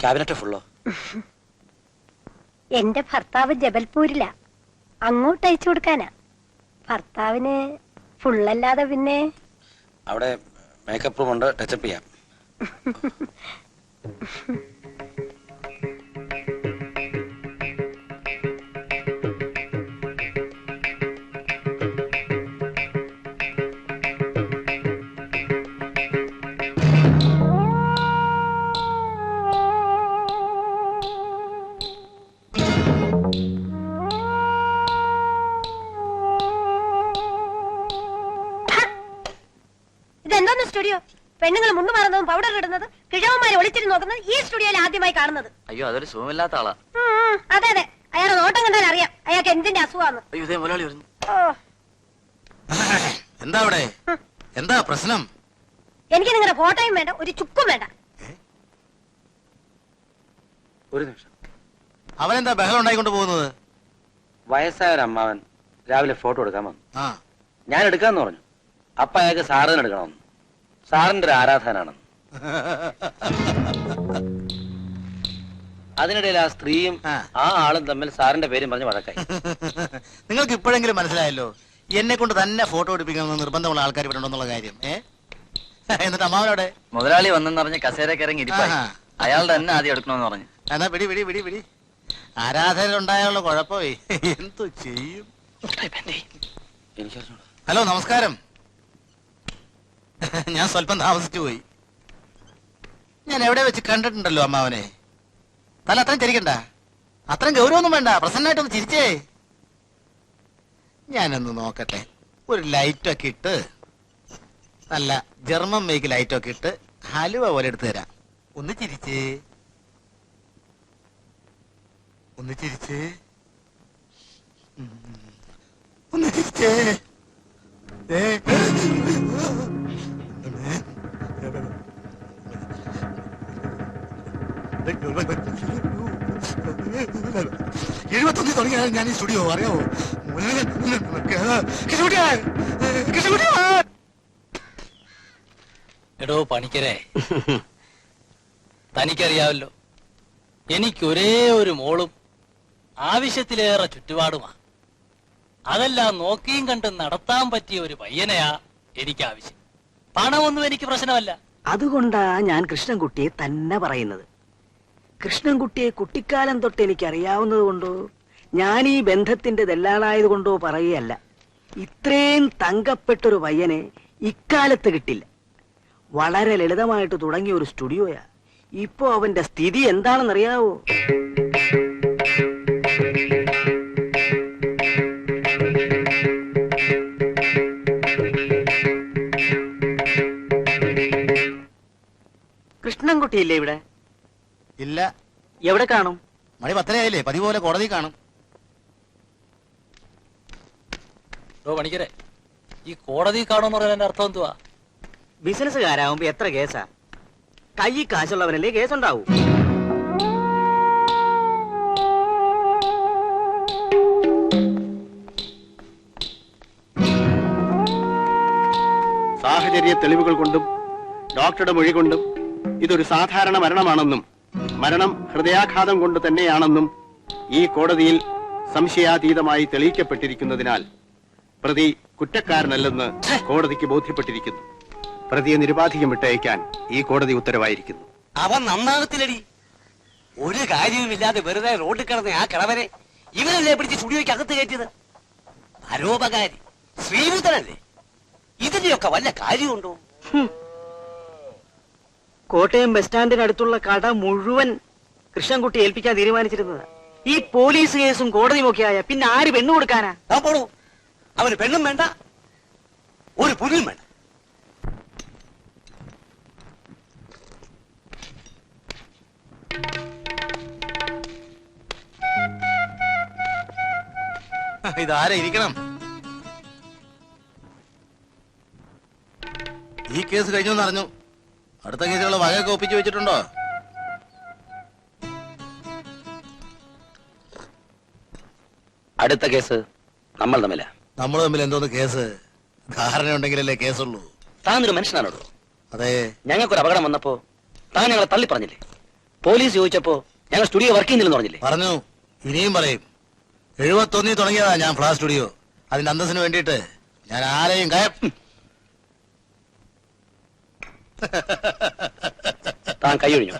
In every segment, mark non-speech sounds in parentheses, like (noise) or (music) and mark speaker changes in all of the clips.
Speaker 1: Cabinet ഫുള്ളോ? (laughs)
Speaker 2: എന്റെ ഭർത്താവ് ജബൽപൂരിലാ. അങ്ങോട്ട് അയച്ചു കൊടുക്കാനാ. ഭർത്താവിന് ഫുള്ളല്ലാതെ പിന്നെ
Speaker 1: അവിടെ മേക്കപ്പ് റൂം ഉണ്ട് ടച്ചപ്പ് ചെയ്യാം. (laughs)
Speaker 2: കാണുന്നത്.
Speaker 3: അയ്യോ അതൊരു സുഖമില്ലാത്ത ആളാ.
Speaker 2: അതെ അതെ. അയാളെ നോട്ടം കണ്ടാൽ അറിയാം. അയാൾക്ക് എന്തിന്റെ അസുഖമാണ്
Speaker 3: അയ്യോ ഇതേ മുതലാളി വരുന്നു
Speaker 4: എന്താ അവിടെ? എന്താ പ്രശ്നം?
Speaker 2: എനിക്ക് നിങ്ങളുടെ ഫോട്ടോയും വേണ്ട ഒരു ചുക്കും വേണ്ട.
Speaker 1: ഒരു നിമിഷം.
Speaker 4: അവനെന്താ ബഹളം ഉണ്ടായിക്കൊണ്ട് പോകുന്നത്?
Speaker 1: വയസ്സായ ഒരു അമ്മാവൻ രാവിലെ ഫോട്ടോ എടുക്കാൻ വന്നു.
Speaker 4: ആ.
Speaker 1: ഞാൻ എടുക്കാന്ന് പറഞ്ഞു. അപ്പ അയാൾക്ക് സാറിന് എടുക്കണമെന്ന്. സാറിന്റെ ഒരു ആരാധനാണെന്ന് (laughs) അതിനിടയിൽ ആ സ്ത്രീയും
Speaker 4: ആ.
Speaker 1: ആ ആളും തമ്മിൽ സാറിന്റെ പേരും പറഞ്ഞ് വഴക്കായി. (laughs)
Speaker 4: നിങ്ങൾക്ക് ഇപ്പോഴെങ്കിലും മനസ്സിലായല്ലോ എന്നെ കൊണ്ട് തന്നെ ഫോട്ടോ എടുപ്പിക്കണമെന്ന് നിർബന്ധമുള്ള ആൾക്കാർ ഇവിടെ ഉണ്ടെന്നുള്ള കാര്യം. ഏ? (laughs) എന്നിട്ട് അമ്മാവനോടെ
Speaker 3: മുതലാളി വന്നെന്ന് പറഞ്ഞ് കസേരക്ക് ഇറങ്ങി ഇരിപ്പായി.
Speaker 4: ആഹാ.
Speaker 3: അയാളുടെ തന്നെ ആദ്യം എടുക്കണമെന്ന് പറഞ്ഞു.
Speaker 4: എന്നാ പിടി പിടി പിടി പിടി. ആരാധനയിലുണ്ടായുള്ള കുഴപ്പമേ. എന്തു ചെയ്യും?
Speaker 1: എനിക്കറിഞ്ഞൂടാ
Speaker 4: ഹലോ നമസ്കാരം. (laughs) ഞാൻ സ്വല്പം താമസിച്ചു പോയി. ഞാൻ എവിടെ വെച്ച് കണ്ടിട്ടുണ്ടല്ലോ അമ്മാവനെ? തല അത്രയും ചിരിക്കണ്ട. അത്രയും ഗൗരവൊന്നും വേണ്ട. പ്രസന്നായിട്ടൊന്ന് ചിരിച്ചേ. ഞാനൊന്ന് നോക്കട്ടെ. ഒരു ലൈറ്റൊക്കെ ഇട്ട് നല്ല ജർമ്മൻ മേക്ക് ലൈറ്റൊക്കെ ഇട്ട് ഹലുവ പോലെ എടുത്തു തരാം. ഒന്ന് ചിരിച്ച്. ഒന്ന് ചിരിച്ച്. ഒന്ന് ചിരിച്ചേ ഏ എഴുപത്തൊന്നിൽ തുടങ്ങിയാണ് ഞാൻ ഈ സ്റ്റുഡിയോ അറിയാവോ?
Speaker 5: എടോ പണിക്കരെ. തനിക്കറിയാവല്ലോ എനിക്കൊരേ ഒരു മോളും ആവശ്യത്തിലേറെ ചുറ്റുപാടുമാ. അതെല്ലാം നോക്കിയും കണ്ടും നടത്താൻ പറ്റിയ ഒരു പയ്യനെയാ എനിക്ക് ആവശ്യം പണമൊന്നും എനിക്ക് പ്രശ്നമല്ല.
Speaker 6: അതുകൊണ്ടാ ഞാൻ കൃഷ്ണൻകുട്ടിയെ തന്നെ പറയുന്നത്. കൃഷ്ണൻകുട്ടിയെ കുട്ടിക്കാലം തൊട്ട് എനിക്ക് അറിയാവുന്നത് കൊണ്ടോ? ഞാൻ ഈ ബന്ധത്തിന്റെ ദല്ലാളായതുകൊണ്ടോ പറയുകയല്ല. ഇത്രയും തങ്കപ്പെട്ടൊരു പയ്യനെ ഇക്കാലത്ത് കിട്ടില്ല. വളരെ ലളിതമായിട്ട് തുടങ്ങിയ ഒരു സ്റ്റുഡിയോയാ. ഇപ്പോ അവന്റെ സ്ഥിതി എന്താണെന്നറിയാവോ? കൃഷ്ണൻകുട്ടിയില്ലേ ഇവിടെ?
Speaker 4: ഇല്ല.
Speaker 6: എവിടെ കാണും?
Speaker 4: മണി പത്തരയായില്ലേ? പതിവ് പോലെ കോടതി കാണും.
Speaker 5: എടോ പണിക്കരെ. ഈ കോടതി കാണുമെന്ന് പറയുന്നതിന്റെ അർത്ഥം എന്തുവാ?
Speaker 6: ബിസിനസ്സുകാരാകുമ്പോ എത്ര കേസാ? കൈ കാശുള്ളവനല്ലേ കേസുണ്ടാവൂ?
Speaker 7: സാഹചര്യ തെളിവുകൾ കൊണ്ടും ഡോക്ടറുടെ മൊഴി കൊണ്ടും ഇതൊരു സാധാരണ മരണമാണെന്നും മരണം ഹൃദയാഘാതം കൊണ്ട് തന്നെയാണെന്നും ഈ കോടതിയിൽ സംശയാതീതമായി തെളിയിക്കപ്പെട്ടിരിക്കുന്നതിനാൽ പ്രതി കുറ്റക്കാരനല്ലെന്ന് കോടതിക്ക് ബോധ്യപ്പെട്ടിരിക്കുന്നു. പ്രതിയെ നിരുപാധികം വിട്ടയക്കാൻ ഈ കോടതി ഉത്തരവായിരിക്കുന്നു.
Speaker 8: അവൻ നന്നാകത്തില്ലടി. ഒരു കാര്യവുമില്ലാതെ വെറുതെ റോഡിൽ കിടന്ന ആ കിളവനെ ഇവനല്ലേ പിടിച്ച് സ്റ്റുഡിയോയ്ക്ക് അകത്ത് കയറ്റിയത്? പരോപകാരി ശ്രീബുദ്ധനല്ലേ ഇതിന്റെയൊക്കെ വല്ല കാര്യമുണ്ടോ?
Speaker 6: കോട്ടയം ബസ് സ്റ്റാൻഡിനടുത്തുള്ള കട മുഴുവൻ കൃഷ്ണൻകുട്ടി ഏൽപ്പിക്കാൻ തീരുമാനിച്ചിരുന്നത്. ഈ പോലീസ് കേസും കോടതിയും ഒക്കെ ആയ പിന്നെ ആര് പെണ്ണു കൊടുക്കാനാ?
Speaker 8: ആ പോണു അവന് പെണ്ണും വേണ്ട ഒരു പുലിയും വേണ്ട.
Speaker 4: ഇതാരാ ഇരിക്കണം? ഈ കേസ് കഴിഞ്ഞു അറിഞ്ഞു അടുത്ത കേസുകൾ വകയൊക്കെ ഒപ്പിച്ചു വെച്ചിട്ടുണ്ടോ?
Speaker 1: അടുത്ത കേസ് നമ്മൾ തമ്മില.
Speaker 4: നമ്മൾ തമ്മിൽ എന്തോന്ന് കേസ്? ധാരണ ഉണ്ടെങ്കിലല്ലേ കേസുള്ളൂ.
Speaker 1: താനൊരു മനുഷ്യനാണോ?
Speaker 4: അതെ.
Speaker 1: ഞങ്ങൾക്കൊരു അപകടം വന്നപ്പോ താൻ ഞങ്ങളെ തള്ളി പറഞ്ഞില്ലേ?
Speaker 9: പോലീസ് ചോദിച്ചപ്പോ ഞങ്ങൾ സ്റ്റുഡിയോ വർക്ക് ചെയ്യുന്നില്ലെന്ന് പറഞ്ഞില്ലേ?
Speaker 4: പറഞ്ഞു. ഇനിയും പറയും. എഴുപത്തൊന്നിൽ തുടങ്ങിയതാ ഞാൻ ഫ്ലാ സ്റ്റുഡിയോ. അതിന്റെ അന്തസ്സിന് വേണ്ടിയിട്ട് ഞാൻ ആരെയും കയം
Speaker 9: താൻ കൈയൊഴിഞ്ഞു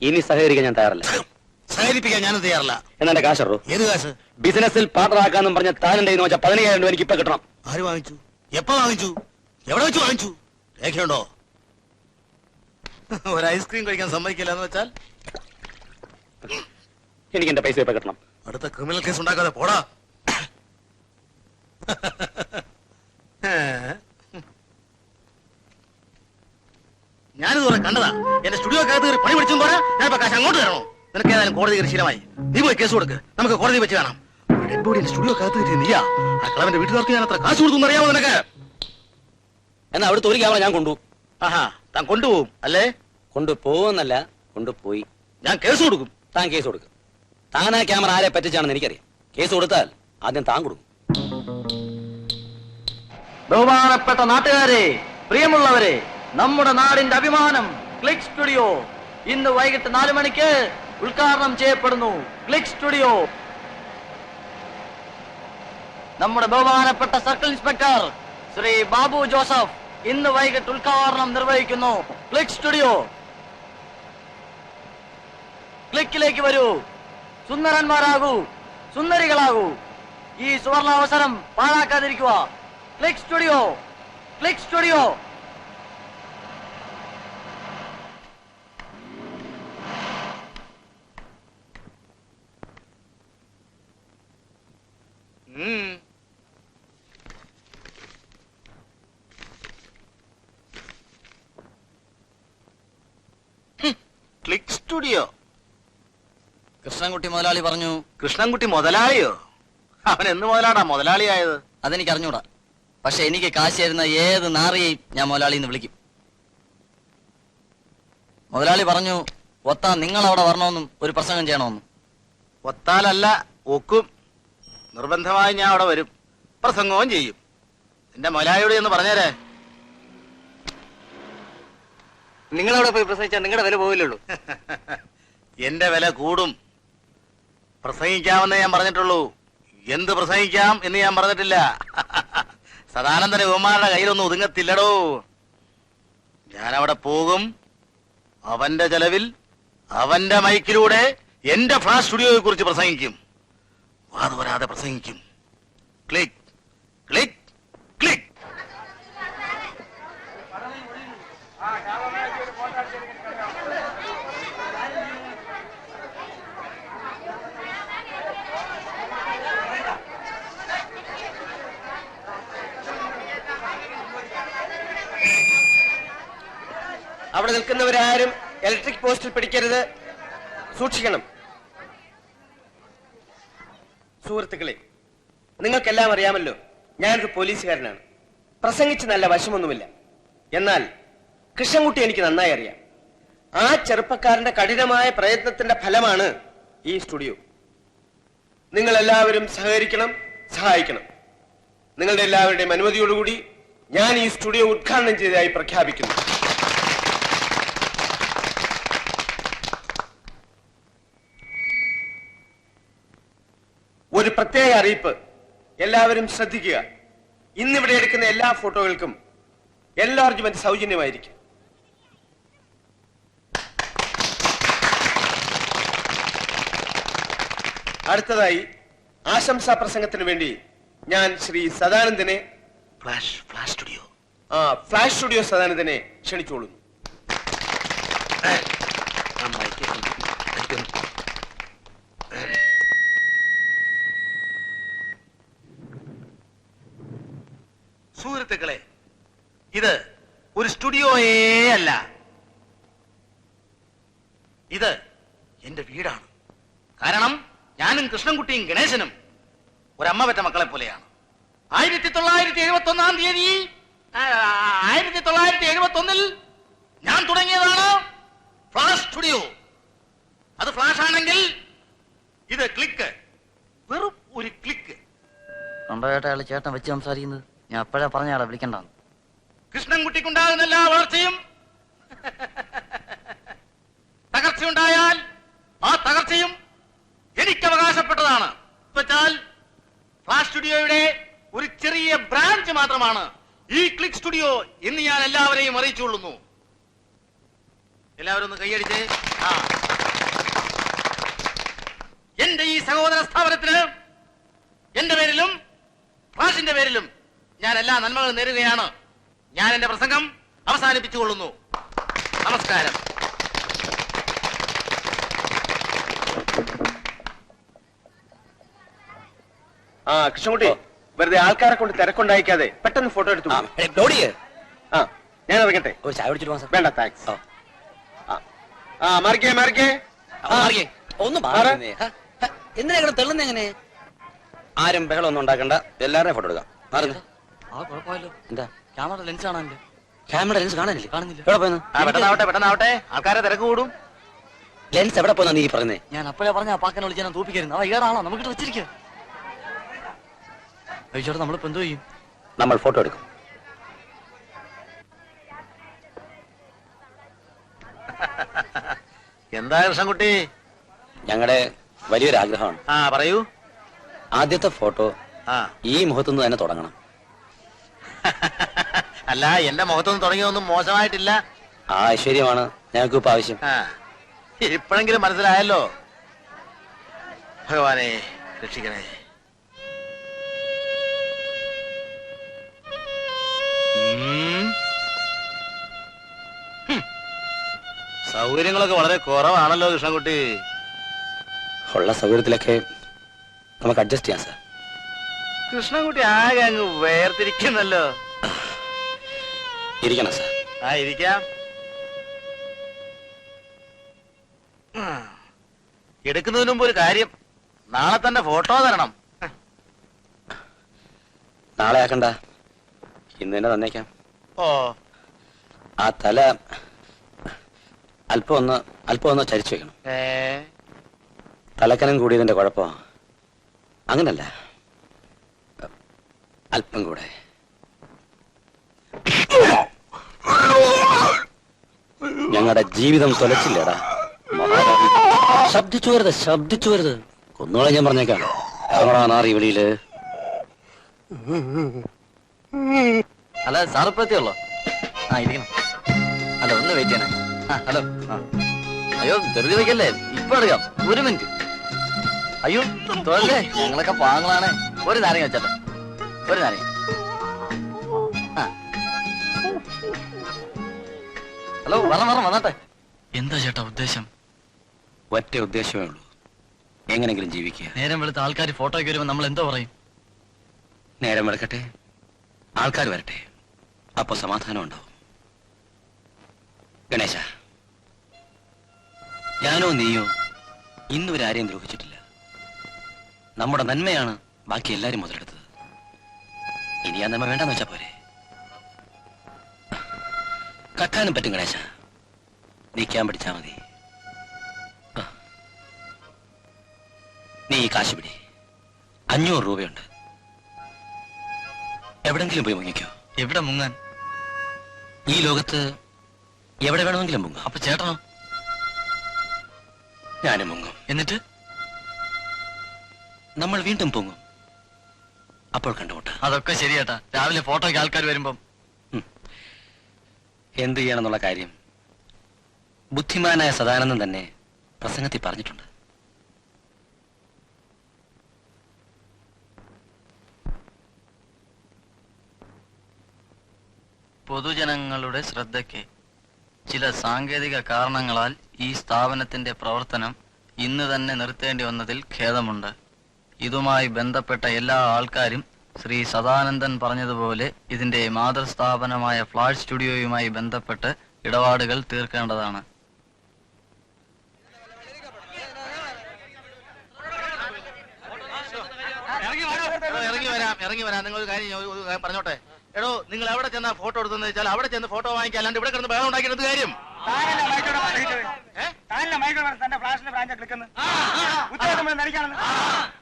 Speaker 9: ഇനി സഹകരിക്കാൻ ഞാൻ തയ്യാറല്ല.
Speaker 4: സഹകരിപ്പിക്കാൻ ഞാനും തയ്യാറല്ല.
Speaker 9: എന്നാ കാശറോ
Speaker 4: ഏത് കാശ്?
Speaker 9: ബിസിനസ്സിൽ പാർട്ണറാക്കാന്നും പറഞ്ഞ താനെന്റെ വെച്ചാൽ പതിനയ്യായിരം രൂപ എനിക്ക് ഇപ്പൊ കിട്ടണം.
Speaker 4: ആര് വാങ്ങിച്ചു? എപ്പോ വാങ്ങിച്ചു? എവിടെ വെച്ച് വാങ്ങിച്ചു? രേഖയുണ്ടോ? ഒരു ഐസ്ക്രീം കഴിക്കാൻ സമ്മതിക്കില്ല എന്ന് വെച്ചാൽ?
Speaker 9: എനിക്ക് എന്റെ പൈസ ഇപ്പൊ കിട്ടണം.
Speaker 4: അടുത്ത ക്രിമിനൽ കേസ് ഉണ്ടാക്കാതെ പോടാ. (laughs) ഞാനിതുപോലെ കണ്ടതാ. എന്റെ സ്റ്റുഡിയോ അകത്ത് കയറി പണി പിടിച്ചും പോരാ ഞാൻ കാശ് അങ്ങോട്ട് തരണോ? നിനക്ക് ഏതായാലും കോടതി കയറി ശീലമായി. നീ പോയി കേസ് കൊടുക്ക്. നമുക്ക് കോടതി വെച്ച് കാണാം. ഡെഡ് ബോഡി എന്റെ സ്റ്റുഡിയോ അകത്ത് കയറ്റി നീയാ? ആ കളവന്റെ വീട്ടുകാർക്ക് ഞാൻ അത്ര കാശ് കൊടുത്തു അറിയാമോ നിനക്ക്?
Speaker 9: എന്നാ അവിടുത്തെ ഒരു ക്യാമറ ഞാൻ കൊണ്ടു
Speaker 4: ആഹാ താൻ കൊണ്ടുപോകും അല്ലേ?
Speaker 9: കൊണ്ടുപോവെന്നല്ല കൊണ്ടുപോയി
Speaker 4: ഞാൻ കേസ് കൊടുക്കും.
Speaker 9: താൻ കേസ് കൊടുക്കും. താൻ ആ ക്യാമറ ആരെ പറ്റിച്ചാണെന്ന് എനിക്കറിയാം. കേസ് കൊടുത്താൽ ആദ്യം താൻ കൊടുക്കും.
Speaker 3: ബഹുമാനപ്പെട്ട നാട്ടുകാരെ പ്രിയമുള്ളവരെ നമ്മുടെ നാടിന്റെ അഭിമാനം ക്ലിക് സ്റ്റുഡിയോ ഇന്ന് വൈകിട്ട് നാല് മണിക്ക് ഉദ്ഘാടനം ചെയ്യപ്പെടുന്നു. Click studio. നമ്മുടെ ബഹുമാനപ്പെട്ട സർക്കിൾ ഇൻസ്പെക്ടർ ശ്രീ ബാബു ജോസഫ് ഇന്ന് വൈകിട്ട് ഉദ്ഘാടനം നിർവഹിക്കുന്നു. Click studio. ക്ലിക്കിലേക്ക് വരൂ. സുന്ദരന്മാരാകൂ. സുന്ദരികളാകൂ. ഈ സുവർണ അവസരം പാഴാക്കാതിരിക്കുക. Click studio. Click studio
Speaker 4: click studio
Speaker 3: Krishnankutty മുതലാളി പറഞ്ഞു
Speaker 4: കൃഷ്ണൻകുട്ടി മുതലാളിയോ? അവൻ എന്ന് മുതലാടാ മുതലാളിയായത്?
Speaker 3: അതെനിക്ക് അറിഞ്ഞൂടാ. പക്ഷെ എനിക്ക് കാശ് തരുന്ന ഏത് നാറിയെയും ഞാൻ മുതലാളി എന്ന് വിളിക്കും. മുതലാളി പറഞ്ഞു ഒത്താൻ നിങ്ങൾ അവിടെ വരണമെന്നും ഒരു പ്രസംഗം ചെയ്യണമെന്നും.
Speaker 4: ഒത്താലല്ല ഒക്കും. നിർബന്ധമായി ഞാൻ അവിടെ വരും. പ്രസംഗവും ചെയ്യും. എന്റെ മുതലാളിയോട് എന്ന് പറഞ്ഞേരെ.
Speaker 3: നിങ്ങളവിടെ പോയി പ്രസംഗിച്ചാൽ നിങ്ങളുടെ വില പോവില്ലുള്ളൂ (laughs)
Speaker 4: എന്റെ വില കൂടും. പ്രസംഗിക്കാമെന്ന് ഞാൻ പറഞ്ഞിട്ടുള്ളൂ. എന്ത് പ്രസംഗിക്കാം എന്ന് ഞാൻ പറഞ്ഞിട്ടില്ല. (laughs) സദാനന്ദന കുമാരുടെ കയ്യിലൊന്നും ഒതുങ്ങത്തില്ലടോ. ഞാൻ അവിടെ പോകും. അവന്റെ ചെലവിൽ അവന്റെ മൈക്കിലൂടെ എന്റെ ഫ്ലാഷ് സ്റ്റുഡിയോയെ കുറിച്ച് പ്രസംഗിക്കും. വാതുവരാതെ പ്രസംഗിക്കും. Click click.
Speaker 10: അവിടെ നിൽക്കുന്നവരാരും ഇലക്ട്രിക് പോസ്റ്റിൽ പിടിക്കരുത്. സൂക്ഷിക്കണം. സുഹൃത്തുക്കളെ നിങ്ങൾക്കെല്ലാം അറിയാമല്ലോ ഞാനൊരു പോലീസുകാരനാണ്. പ്രസംഗിച്ച് നല്ല വശമൊന്നുമില്ല. എന്നാൽ കൃഷ്ണൻകുട്ടി എനിക്ക് നന്നായി അറിയാം. ആ ചെറുപ്പക്കാരന്റെ കഠിനമായ പ്രയത്നത്തിന്റെ ഫലമാണ് ഈ സ്റ്റുഡിയോ. നിങ്ങൾ എല്ലാവരും സഹകരിക്കണം സഹായിക്കണം. നിങ്ങളുടെ എല്ലാവരുടെയും അനുമതിയോടുകൂടി ഞാൻ ഈ സ്റ്റുഡിയോ ഉദ്ഘാടനം ചെയ്തതായി പ്രഖ്യാപിക്കുന്നു. ഒരു പ്രത്യേക അറിയിപ്പ്. എല്ലാവരും ശ്രദ്ധിക്കുക. ഇന്നിവിടെ എടുക്കുന്ന എല്ലാ ഫോട്ടോകൾക്കും എൻലാർജ്മെന്റ് സൗജന്യമായിരിക്കും. അടുത്തതായി ആശംസാ പ്രസംഗത്തിന് വേണ്ടി ഞാൻ ശ്രീ സദാനന്ദനെ
Speaker 4: ഫ്ലാഷ് ഫ്ലാഷ് സ്റ്റുഡിയോ.
Speaker 10: ആ ഫ്ലാഷ് സ്റ്റുഡിയോ സദാനന്ദനെ ക്ഷണിച്ചോളുന്നു
Speaker 4: സുഹൃത്തുക്കളെ ഇത് സ്റ്റുഡിയോയേ അല്ല. ഇത് എന്റെ വീടാണ്. കാരണം ഞാനും കൃഷ്ണൻകുട്ടിയും ഗണേശനും ഒരമ്മ പെറ്റ മക്കളെ പോലെയാണ്. ആയിരത്തി തൊള്ളായിരത്തി എഴുപത്തി ഒന്നാം തീയതി ആയിരത്തി തൊള്ളായിരത്തി എഴുപത്തി ഒന്നിൽ ഞാൻ തുടങ്ങിയതാണ് ഫ്ലാഷ് സ്റ്റുഡിയോ. അത് ഫ്ലാഷ് ആണെങ്കിൽ ഇത് ക്ലിക്ക്. വെറും ഒരു ക്ലിക്ക്.
Speaker 3: ചേട്ടൻ വെച്ച് സംസാരിക്കുന്നത്? ഞാൻ അപ്പോഴാ പറഞ്ഞ ആളെ വിളിക്കണ്ടെന്ന്?
Speaker 4: കൃഷ്ണൻകുട്ടിക്കുണ്ടാകുന്ന എല്ലാ വളർച്ചയും. തകർച്ച തകർച്ചയുണ്ടായാൽ ആ തകർച്ചയും എനിക്ക് അവകാശപ്പെട്ടതാണ്. വെച്ചാൽ ഫ്ലാഷ് സ്റ്റുഡിയോയുടെ ഒരു ചെറിയ ബ്രാഞ്ച് മാത്രമാണ് ഈ ക്ലിക്ക് സ്റ്റുഡിയോ എന്ന് ഞാൻ എല്ലാവരെയും അറിയിച്ചുകൊള്ളുന്നു. എല്ലാവരും ഒന്ന് കൈയടിച്ച്. എന്റെ ഈ സഹോദര സ്ഥാപനത്തിന് എന്റെ പേരിലും ഫ്ലാഷിന്റെ പേരിലും ഞാൻ എല്ലാ നന്മകളും നേരുകയാണ്. ഞാൻ എന്റെ പ്രസംഗം അവസാനിപ്പിച്ചുകൊള്ളുന്നു. നമസ്കാരം.
Speaker 10: ആ കൃഷ്ണൻകുട്ടി വെറുതെ ആൾക്കാരെ കൊണ്ട് തിരക്കുണ്ടായിക്കാതെ പെട്ടെന്ന് ഫോട്ടോ എടുത്തു ആ ഞാൻ ഇറങ്ങട്ടെ?
Speaker 1: ഒരു ചായ കുടിച്ചിട്ട് പോകാം സാർ.
Speaker 10: വേണ്ട താങ്ക്സ്
Speaker 1: ആ.
Speaker 10: മാറിക്കേ മാറിക്കേ.
Speaker 1: ആ, മാറിക്കേ. ഒന്ന്
Speaker 10: മാറ്.
Speaker 1: എന്തിനാ ഇവിടെ തെള്ളുന്ന എങ്ങനെ ആരും ബഹളമൊന്നും ഉണ്ടാക്കണ്ട. എല്ലാവരുടെയും ഫോട്ടോ എടുക്കാം. മാറുന്നു.
Speaker 3: ആ കുഴപ്പമില്ലോ.
Speaker 1: എന്താ?
Speaker 3: ക്യാമറ ലെൻസ് കാണാനില്ല
Speaker 1: ക്യാമറ ലെൻസ് കാണാനില്ല?
Speaker 3: കാണുന്നില്ല.
Speaker 1: എവിടെ പോയെന്ന്?
Speaker 4: ആ പെട്ടെന്നാവട്ടെ പെട്ടെന്നാവട്ടെ. ആൾക്കാരെ തിരക്ക് കൂടും.
Speaker 1: ലെൻസ് എവിടെ പോയെന്നാ നീ പറഞ്ഞേ?
Speaker 3: ഞാൻ അപ്പോഴേ പറഞ്ഞ പാക്കനെ വിളിച്ച് ഞാൻ തൂപ്പിക്കരുന്നു അവ ഏടാണോ നമുക്ക് വെച്ചിരിക്കുക നമ്മളിപ്പോ എന്തോ ചെയ്യും?
Speaker 1: നമ്മൾ ഫോട്ടോ എടുക്കും.
Speaker 4: എന്താ കൃഷ്ണൻകുട്ടി?
Speaker 1: ഞങ്ങളുടെ വലിയൊരു ആഗ്രഹമാണ്.
Speaker 4: ആ പറയൂ.
Speaker 1: ആദ്യത്തെ ഫോട്ടോ
Speaker 4: ആ.
Speaker 1: ഈ മുഖത്തുനിന്ന് തന്നെ തുടങ്ങണം. (laughs)
Speaker 4: അല്ല എന്റെ മുഖത്തൊന്നും തുടങ്ങിയൊന്നും മോശമായിട്ടില്ല.
Speaker 1: ആ ഐശ്വര്യമാണ്. ഞങ്ങൾക്ക് ഇപ്പൊ ആവശ്യം.
Speaker 4: ആ ഇപ്പോഴെങ്കിലും മനസ്സിലായല്ലോ. ഭഗവാനെ രക്ഷിക്കണേ. ഉം. ഹും. സൗകര്യങ്ങളൊക്കെ വളരെ കുറവാണല്ലോ കൃഷ്ണൻകുട്ടി.
Speaker 1: ഉള്ള സൗകര്യത്തിലൊക്കെ നമുക്ക് അഡ്ജസ്റ്റ് ചെയ്യാം സാർ.
Speaker 4: കൃഷ്ണൻകുട്ടി ആകെ അങ്ങ് വേർതിരിക്കുന്നല്ലോ.
Speaker 1: ഇരിക്കണം സാർ.
Speaker 4: ആ ഇരിക്കാം. എടുക്കുന്നതിന് മുമ്പ് ഒരു കാര്യം. നാളെ തന്നെ ഫോട്ടോ തരണം.
Speaker 1: നാളെ ആക്കണ്ട. ഇന്ന് തന്നെ തന്നേക്കാം.
Speaker 4: ഓ.
Speaker 1: ആ തല അല്പം ഒന്ന് അല്പം ഒന്ന് ചരിച്ചു വെക്കണം.
Speaker 4: ഏ.
Speaker 1: തലക്കനം കൂടിയതിന്റെ കുഴപ്പം അങ്ങനല്ല. അല്പം കൂടെ. ഞങ്ങളുടെ ജീവിതം തൊലച്ചില്ലടാ. ശബ്ദിച്ചു വരുത് ശബ്ദിച്ചു വരുത് കൊന്നോളെ ഞാൻ പറഞ്ഞേക്കാം. നാറി വെളിയിൽ.
Speaker 3: അല്ല സാർ ഇപ്പൊ ആ ഇരിക്കണം. അല്ല ഒന്ന് വെയിറ്റ് ചെയ്യണേ. ഹലോ. അയ്യോ ധൃതി വയ്ക്കല്ലേ? ഇപ്പൊ അറിയാം ഒരു മിനിറ്റ് അയ്യോ തോന്നല്ലേ ഞങ്ങളൊക്കെ പാങ്ങളാണ് ഒരു നാരങ്ങ വെച്ചാട്ടെ. ഒരു നാരങ്ങ. ഹലോ വരണം വരണം വന്നട്ടെ. എന്താ ചേട്ടാ ഉദ്ദേശം?
Speaker 1: ഒറ്റ ഉദ്ദേശമേ ഉള്ളൂ. എങ്ങനെങ്കിലും ജീവിക്കുക.
Speaker 3: നേരം വെളുത്ത ആൾക്കാർ ഫോട്ടോയ്ക്ക് വരുമ്പോൾ നമ്മൾ എന്തോ പറയും?
Speaker 1: നേരം വെളുക്കട്ടെ. ആൾക്കാർ വരട്ടെ. അപ്പൊ സമാധാനം ഉണ്ടാവും. ഗണേശ ഞാനോ നീയോ ഇന്നുവരെ ആരെയും ദ്രോഹിച്ചിട്ടില്ല. നമ്മുടെ നന്മയാണ് ബാക്കി എല്ലാരും മുതലെടുത്തത്. ഇനി ആ നന്മ വേണ്ടെന്ന് വെച്ചാ പോരെ. കക്കാനും പറ്റും ഗണേശ. നീക്കാൻ പഠിച്ചാ മതി. നീ ഈ കാശ് പിടി. അഞ്ഞൂറ് രൂപയുണ്ട്. എവിടെങ്കിലും പോയി മുങ്ങിക്കോ.
Speaker 3: എവിടെ മുങ്ങാൻ?
Speaker 1: ഈ ലോകത്ത് എവിടെ വേണമെങ്കിലും മുങ്ങാം.
Speaker 3: അപ്പൊ ചേട്ടനോ?
Speaker 1: ഞാനും മുങ്ങും.
Speaker 3: എന്നിട്ട്?
Speaker 1: നമ്മൾ വീണ്ടും പൊങ്ങും. അപ്പോൾ കണ്ടുമുട്ടാം.
Speaker 3: അതൊക്കെ ശരിയേട്ടാ. രാവിലെ ഫോട്ടോയ്ക്ക് ആൾക്കാർ വരുമ്പം
Speaker 1: എന്ത് ചെയ്യണമെന്നുള്ള കാര്യം ബുദ്ധിമാനായ സദാനന്ദൻ തന്നെ പ്രസംഗത്തിൽ പറഞ്ഞിട്ടുണ്ട്.
Speaker 3: പൊതുജനങ്ങളുടെ ശ്രദ്ധയ്ക്ക് ചില സാങ്കേതിക കാരണങ്ങളാൽ ഈ സ്ഥാപനത്തിന്റെ പ്രവർത്തനം ഇന്ന് തന്നെ നിർത്തേണ്ടി വന്നതിൽ ഖേദമുണ്ട്. ഇതുമായി ബന്ധപ്പെട്ട എല്ലാ ആൾക്കാരും ശ്രീ സദാനന്ദൻ പറഞ്ഞതുപോലെ ഇതിന്റെ മാതൃസ്ഥാപനമായ ഫ്ലാഷ് സ്റ്റുഡിയോയുമായി ബന്ധപ്പെട്ട് ഇടപാടുകൾ തീർക്കേണ്ടതാണ്.
Speaker 4: ഇറങ്ങി വരാം ഇറങ്ങി വരാം. നിങ്ങൾ കാര്യം പറഞ്ഞോട്ടെ? എടോ നിങ്ങൾ എവിടെ ചെന്നാ ഫോട്ടോ എടുത്തെന്ന് വെച്ചാൽ അവിടെ ചെന്ന് ഫോട്ടോ വാങ്ങിക്കാൻ അല്ലാണ്ട് ഇവിടെ കിടന്ന് ബഹളം ഉണ്ടാക്കിയത് കാര്യം?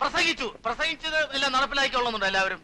Speaker 4: പ്രസംഗിച്ചു. പ്രസംഗിച്ചത് എല്ലാം നടപ്പിലാക്കിക്കൊള്ളുന്നുണ്ടോ എല്ലാവരും.